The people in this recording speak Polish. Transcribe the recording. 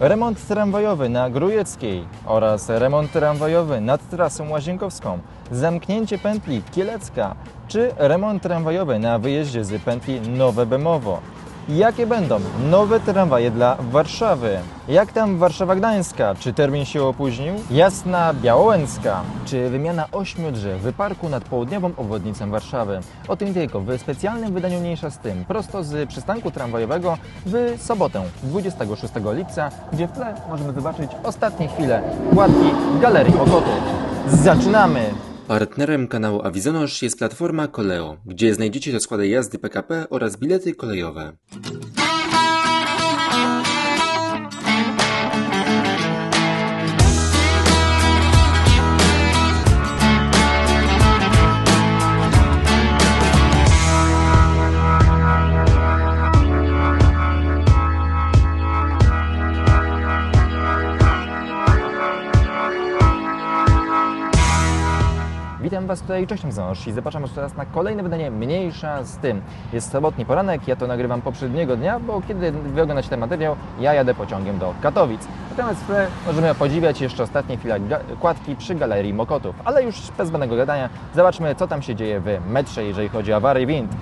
remont tramwajowy na Grujeckiej oraz remont tramwajowy nad trasą łazienkowską, zamknięcie pętli Kielecka czy remont tramwajowy na wyjeździe z pętli Nowe Bemowo. Jakie będą nowe tramwaje dla Warszawy? Jak tam Warszawa Gdańska? Czy termin się opóźnił? Jasna Białołęcka? Czy wymiana ośmiu drzew w parku nad południową obwodnicą Warszawy? O tym tylko w specjalnym wydaniu mniejsza z tym, prosto z przystanku tramwajowego w sobotę 26 lipca, gdzie w tle możemy zobaczyć ostatnie chwile kładki Galerii Mokotów. Zaczynamy! Partnerem kanału Awizonosz jest platforma Koleo, gdzie znajdziecie rozkłady jazdy PKP oraz bilety kolejowe. Witam Was tutaj, cześć Zanosz i zapraszam Was teraz na kolejne wydanie Mniejsza z tym. Jest sobotni poranek, ja to nagrywam poprzedniego dnia, bo kiedy Wy oglądacie ten materiał, ja jadę pociągiem do Katowic. Natomiast możemy podziwiać jeszcze ostatnie chwile kładki przy Galerii Mokotów. Ale już bez zbędnego gadania, zobaczmy co tam się dzieje w metrze, jeżeli chodzi o awarię wind.